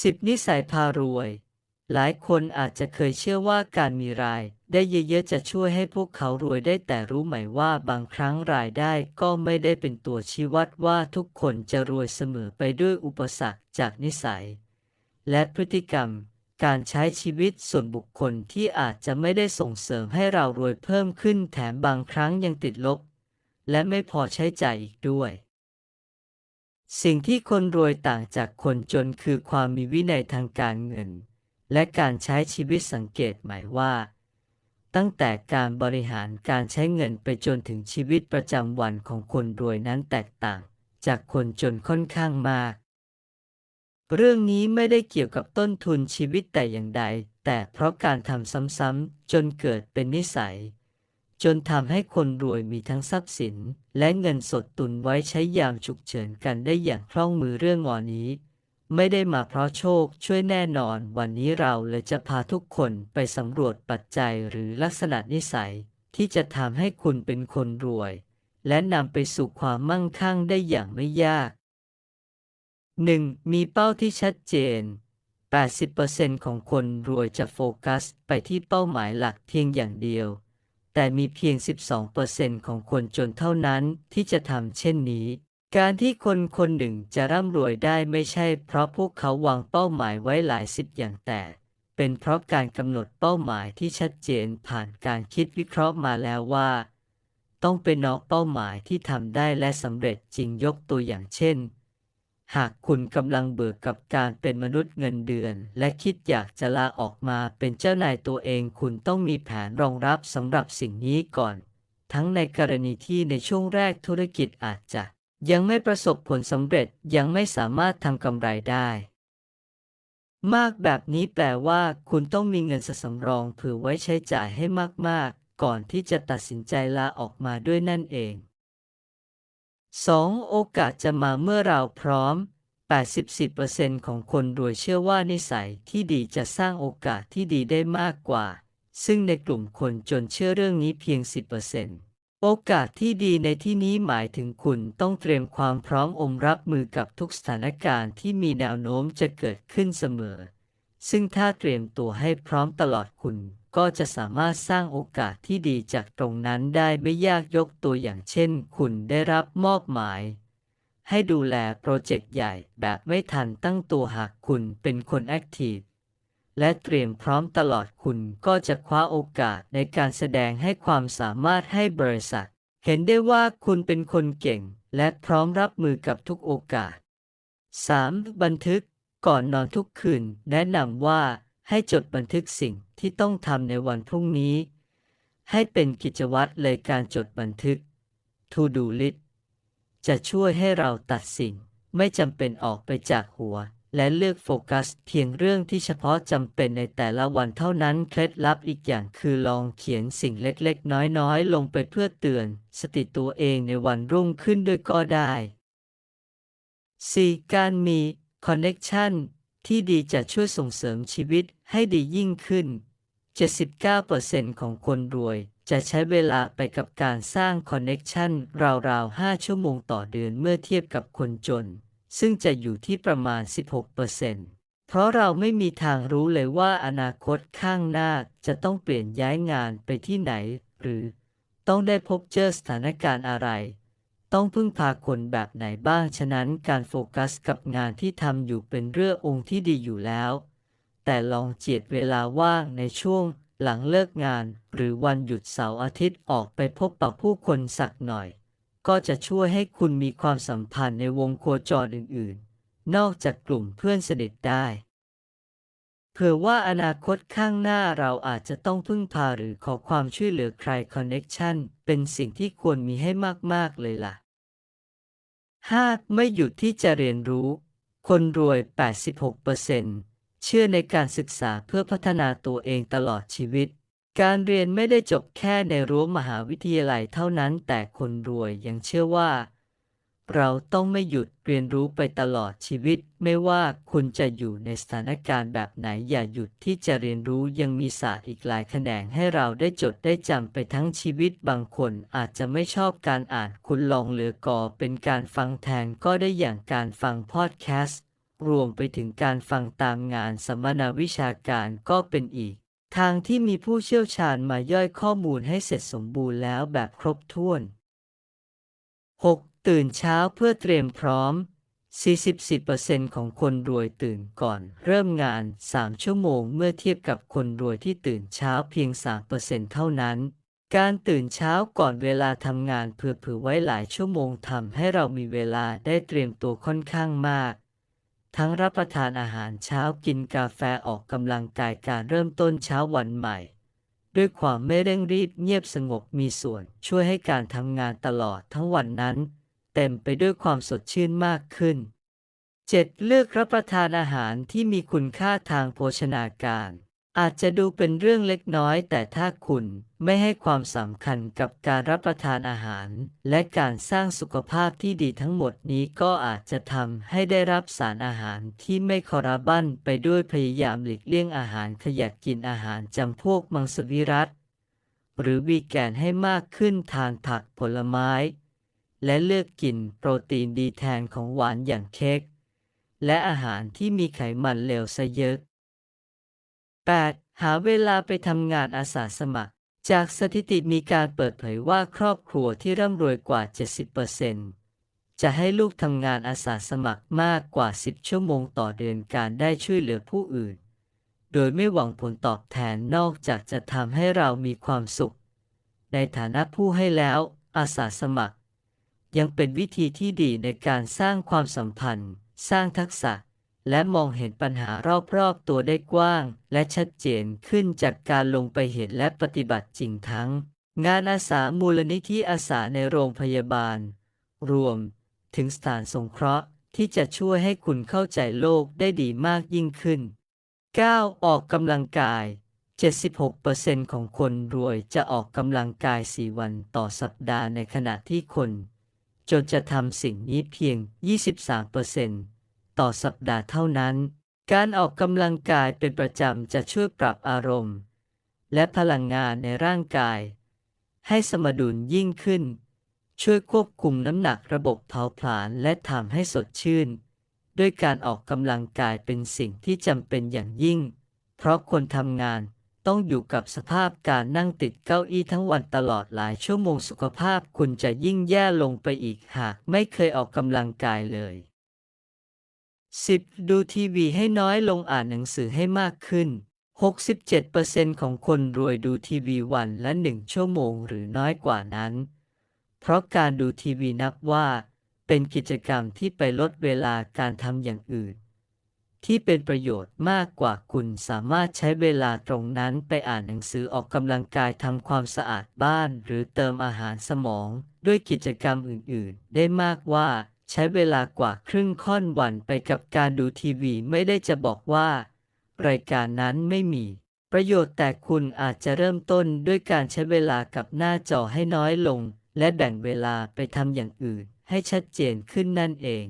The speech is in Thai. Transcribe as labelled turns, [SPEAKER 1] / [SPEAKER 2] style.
[SPEAKER 1] สิบนิสัยพารวย หลายคนอาจจะเคยเชื่อว่าการมีรายได้เยอะๆจะช่วยให้พวกเขารวยได้แต่รู้ไหมว่าบางครั้งรายได้ก็ไม่ได้เป็นตัวชี้วัดว่าทุกคนจะรวยเสมอไปด้วยอุปสรรคจากนิสัย และพฤติกรรม การใช้ชีวิตส่วนบุคคลที่อาจจะไม่ได้ส่งเสริมให้เรารวยเพิ่มขึ้นแถมบางครั้งยังติดลบ และไม่พอใช้ใจ่ายอีกด้วย สิ่งที่คนรวยต่างจากคนจนคือความมีวินัยทางการเงิน และการใช้ชีวิตสังเกตหมายว่า ตั้งแต่การบริหารการใช้เงินไปจนถึงชีวิตประจำวันของคนรวยนั้นแตกต่าง จากคนจนค่อนข้างมาก เรื่องนี้ไม่ได้เกี่ยวกับต้นทุนชีวิตแต่อย่างใด แต่เพราะการทำซ้ำๆจนเกิดเป็นนิสัย จนทำให้คนรวยมีทั้งทรัพย์สิน และเงินสดตุนไว้ใช้ยามฉุกเฉินกันได้อย่างคล่องมือเรื่องงอนี้ ไม่ได้มาเพราะโชคช่วยแน่นอน วันนี้เราเลยจะพาทุกคนไปสำรวจปัจจัยหรือลักษณะนิสัย ที่จะทำให้คุณเป็นคนรวย และนำไปสู่ความมั่งคั่งได้อย่างไม่ยาก 1. มีเป้าที่ชัดเจน 80%ของคนรวยจะโฟกัสไปที่เป้าหมายหลักเพียงอย่างเดียว แต่มีเพียง 12%ของคนจนเท่านั้นที่จะทำเช่นนี้ การที่คนคนหนึ่งจะร่ำรวยได้ไม่ใช่เพราะพวกเขาวางเป้าหมายไว้หลายสิบอย่างแต่ เป็นเพราะการกำหนดเป้าหมายที่ชัดเจนผ่านการคิดวิเคราะห์มาแล้วว่า ต้องเป็นนอกเป้าหมายที่ทำได้และสำเร็จจริงยกตัวอย่างเช่น หากคุณกำลังเบื่อกับการเป็นมนุษย์เงินเดือน และคิดอยากจะลาออกมาเป็นเจ้านายตัวเอง คุณต้องมีแผนรองรับสำหรับสิ่งนี้ก่อน ทั้งในกรณีที่ในช่วงแรกธุรกิจอาจจะ ยังไม่ประสบผลสำเร็จยังไม่สามารถทำกำไรได้ มากแบบนี้แปลว่า คุณต้องมีเงินสำรองเผื่อไว้ใช้จ่ายให้มากๆ ก่อนที่จะตัดสินใจลาออกมาด้วยนั่นเอง 2. โอกาสจะมาเมื่อเราพร้อม80%ของคนรวยเชื่อว่านิสัยที่ดีจะสร้างโอกาสที่ดีได้มากกว่า ซึ่งในกลุ่มคนจนเชื่อเรื่องนี้เพียง 10%โอกาสที่ดีในที่นี้หมายถึงคุณต้องเตรียมความพร้อมอมรับมือกับทุกสถานการณ์ที่มีแนวโน้มจะเกิดขึ้นเสมอ ซึ่งถ้าเตรียมตัวให้พร้อมตลอดคุณ ก็จะสามารถสร้างโอกาสที่ดีจากตรงนั้นได้ไม่ยากยกตัวอย่างเช่น คุณได้รับมอบหมาย ให้ดูแลโปรเจกต์ใหญ่แบบไม่ทันตั้งตัวหากคุณเป็นคนแอคทีฟและเตรียมพร้อมตลอดคุณก็จะคว้าโอกาสในการแสดงให้ความสามารถให้บริษัท เห็นได้ว่าคุณเป็นคนเก่ง และพร้อมรับมือกับทุกโอกาส 3. บันทึกก่อนนอนทุกคืน แนะนำว่า ให้จดบันทึกสิ่งที่ต้องทำในวันพรุ่งนี้ ให้เป็นกิจวัตรเลยการจดบันทึก To Do List จะช่วยให้เราตัดสิ่งไม่จำเป็นออกไปจากหัว และเลือกโฟกัสเพียงเรื่องที่เฉพาะจำเป็นในแต่ละวันเท่านั้น เคล็ดลับอีกอย่างคือลองเขียนสิ่งเล็กๆ น้อยๆ ลงไปเพื่อเตือน สติตัวเองในวันรุ่งขึ้นด้วยก็ได้ 4. การมีคอนเน็ชัน ที่ดีจะช่วยส่งเสริมชีวิตให้ดียิ่งขึ้น 79%ของคนรวยจะใช้เวลาไปกับการสร้างคอนเน็ชันราวๆ 5 ชั่วโมงต่อเดือนเมื่อเทียบกับคนจน ซึ่งจะอยู่ที่ประมาณ 16%เพราะเราไม่มีทางรู้เลยว่าอนาคตข้างหน้าจะต้องเปลี่ยนย้ายงานไปที่ไหน หรือต้องได้พบเจอสถานการณ์อะไร ต้องพึ่งพาคนแบบไหนบ้าง ฉะนั้นการโฟกัสกับงานที่ทำอยู่เป็นเรื่ององค์ที่ดีอยู่แล้ว แต่ลองเจียดเวลาว่างในช่วงหลังเลิกงาน หรือวันหยุดเสาร์อาทิตย์ออกไปพบปะผู้คนสักหน่อย ก็จะช่วยให้คุณมีความสัมพันธ์ในวงโคจรอื่น ๆ นอกจากกลุ่มเพื่อนสนิทได้ เผื่อว่าอนาคตข้างหน้าเราอาจจะต้องพึ่งพาหรือขอความช่วยเหลือใครคอนเน็ชันเป็นสิ่งที่ควรมีให้มาก ๆ เลยล่ะ 5. ไม่หยุดที่จะเรียนรู้ คนรวย 86%เชื่อในการศึกษาเพื่อพัฒนาตัวเองตลอดชีวิต การเรียนไม่ได้จบแค่ในรั้วมหาวิทยาลัยเท่านั้น แต่คนรวยยังเชื่อว่า เราต้องไม่หยุดเรียนรู้ไปตลอดชีวิต ไม่ว่าคุณจะอยู่ในสถานการณ์แบบไหนอย่าหยุดที่จะเรียนรู้ยังมีศาสตร์อีกหลายแขนงให้เราได้จดได้จำไปทั้งชีวิตบางคนอาจจะไม่ชอบการอ่านคุณลองเหลือกอเป็นการฟังแทนก็ได้อย่างการฟังพอดแคสต์ รวมไปถึงการฟังตามงานสัมมนาวิชาการก็เป็นอีก ทางที่มีผู้เชี่ยวชาญมาย่อยข้อมูลให้เสร็จสมบูรณ์แล้วแบบครบถ้วน 6. ตื่นเช้าเพื่อเตรียมพร้อม44%ของคนรวยตื่นก่อน เริ่มงาน 3 ชั่วโมงเมื่อเทียบกับคนรวยที่ตื่นเช้าเพียง 3%เท่านั้น การตื่นเช้าก่อนเวลาทำงานเผื่อๆไว้หลายชั่วโมงทำให้เรามีเวลาได้เตรียมตัวค่อนข้างมาก ทั้งรับประทานอาหารเช้ากินกาแฟออกกำลังกายการเริ่มต้นเช้าวันใหม่ ด้วยความไม่เร่งรีบเงียบสงบมีส่วน ช่วยให้การทำงานตลอดทั้งวันนั้น เต็มไปด้วยความสดชื่นมากขึ้น 7. เลือกรับประทานอาหารที่มีคุณค่าทางโภชนาการ อาจจะดูเป็นเรื่องเล็กน้อย แต่ถ้าคุณไม่ให้ความสำคัญกับการรับประทานอาหาร และการสร้างสุขภาพที่ดีทั้งหมดนี้ก็อาจจะทำให้ได้รับสารอาหารที่ไม่คอราบันไปด้วยพยายามหลีกเลี่ยงอาหารขยักกินอาหารจำพวกมังสวิรัตหรือวีแกนให้มากขึ้นทานผักผลไม้ และเลือกกินโปรตีนดีแทนของหวานอย่างเค้กและอาหารที่มีไขมันเลวซะเยอะ 8. หาเวลาไปทำงานอาสาสมัคร จากสถิติมีการเปิดเผยว่าครอบครัวที่ร่ำรวยกว่า 70%จะให้ลูกทำงานอาสาสมัครมากกว่า 10 ชั่วโมงต่อเดือนการได้ช่วยเหลือผู้อื่น โดยไม่หวังผลตอบแทนนอกจากจะทำให้เรามีความสุข ในฐานะผู้ให้แล้ว อาสาสมัคร ยังเป็นวิธีที่ดีในการสร้างความสัมพันธ์ สร้างทักษะ และมองเห็นปัญหารอบๆตัวได้กว้าง และชัดเจนขึ้นจากการลงไปเห็นและปฏิบัติจริงทั้ง งานอาสามูลนิธิอาสาในโรงพยาบาล รวม ถึงสถานสงเคราะห์ที่จะช่วยให้คุณเข้าใจโลกได้ดีมากยิ่งขึ้น 9. ออกกำลังกาย 76%ของคนรวยจะออกกำลังกาย 4 วันต่อสัปดาห์ในขณะที่คน จนจะทำสิ่งนี้เพียง 23%ต่อสัปดาห์เท่านั้น การออกกำลังกายเป็นประจำจะช่วยปรับอารมณ์ และพลังงานในร่างกาย ให้สมดุลยิ่งขึ้น ช่วยควบคุมน้ำหนักระบบเผาผลาญและทำให้สดชื่น ด้วยการออกกำลังกายเป็นสิ่งที่จำเป็นอย่างยิ่ง เพราะคนทำงาน ต้องอยู่กับสภาพการนั่งติดเก้าอี้ทั้งวันตลอดหลายชั่วโมงสุขภาพคุณจะยิ่งแย่ลงไปอีกหากไม่เคยออกกำลังกายเลย 10. ดูทีวีให้น้อยลงอ่านหนังสือให้มากขึ้น 67%ของคนรวยดูทีวีวันละหนึ่งชั่วโมงหรือน้อยกว่านั้น เพราะการดูทีวีนับว่า เป็นกิจกรรมที่ไปลดเวลาการทำอย่างอื่น ที่เป็นประโยชน์มากกว่าคุณสามารถใช้เวลาตรงนั้นไปอ่านหนังสือออกกำลังกายทำความสะอาดบ้านหรือเติมอาหารสมอง ด้วยกิจกรรมอื่น ๆ ได้มากว่าใช้เวลากว่าครึ่งค่อนวันไปกับการดูทีวีไม่ได้จะบอกว่า รายการนั้นไม่มี ประโยชน์แต่คุณอาจจะเริ่มต้นด้วยการใช้เวลากับหน้าจอให้น้อยลง และแบ่งเวลาไปทำอย่างอื่นให้ชัดเจนขึ้นนั่นเอง